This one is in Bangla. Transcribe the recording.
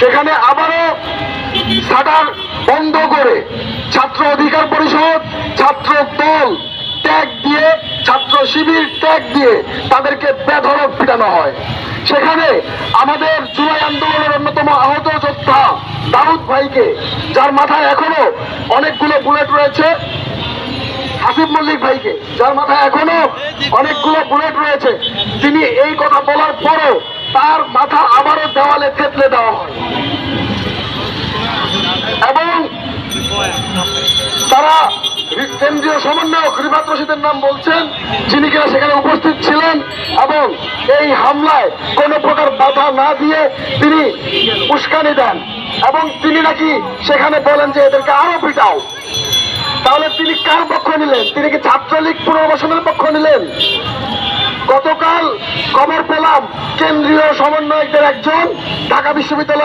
সেখানে আবারও শাটার বন্ধ করে ছাত্র অধিকার পরিষদ, ছাত্র দল ট্যাগ দিয়ে, ছাত্র শিবির ট্যাগ দিয়ে তাদেরকে বেধরক পিটানো হয়। সেখানে আমাদের জুলাই আন্দোলনের অন্যতম আহত যোদ্ধা দাউদ ভাইকে, যার মাথায় এখনও অনেকগুলো বুলেট রয়েছে হাসিব মল্লিক ভাইকে, যার মাথায় এখনও অনেকগুলো বুলেট রয়েছে। তিনি এই কথা বলার পরও তার মাথা আবারও দেওয়ালে থেতলে দেওয়া হয়। এবং তারা কেন্দ্রীয় সমন্বয়ক রিফাত রশিদের নাম বলছেন, যিনি কিনা সেখানে উপস্থিত ছিলেন এবং এই হামলায় কোনো প্রকার বাধা না দিয়ে তিনি উস্কানি দেন এবং তিনি নাকি সেখানে বলেন যে এদেরকে আরও পিটাও। তাহলে তিনি কার পক্ষ নিলেন? তিনি কি ছাত্রলীগ পুনর্বাসনের পক্ষ নিলেন? গতকাল খবর পেলাম কেন্দ্রীয় সমন্বয়কদের একজন ঢাকা বিশ্ববিদ্যালয়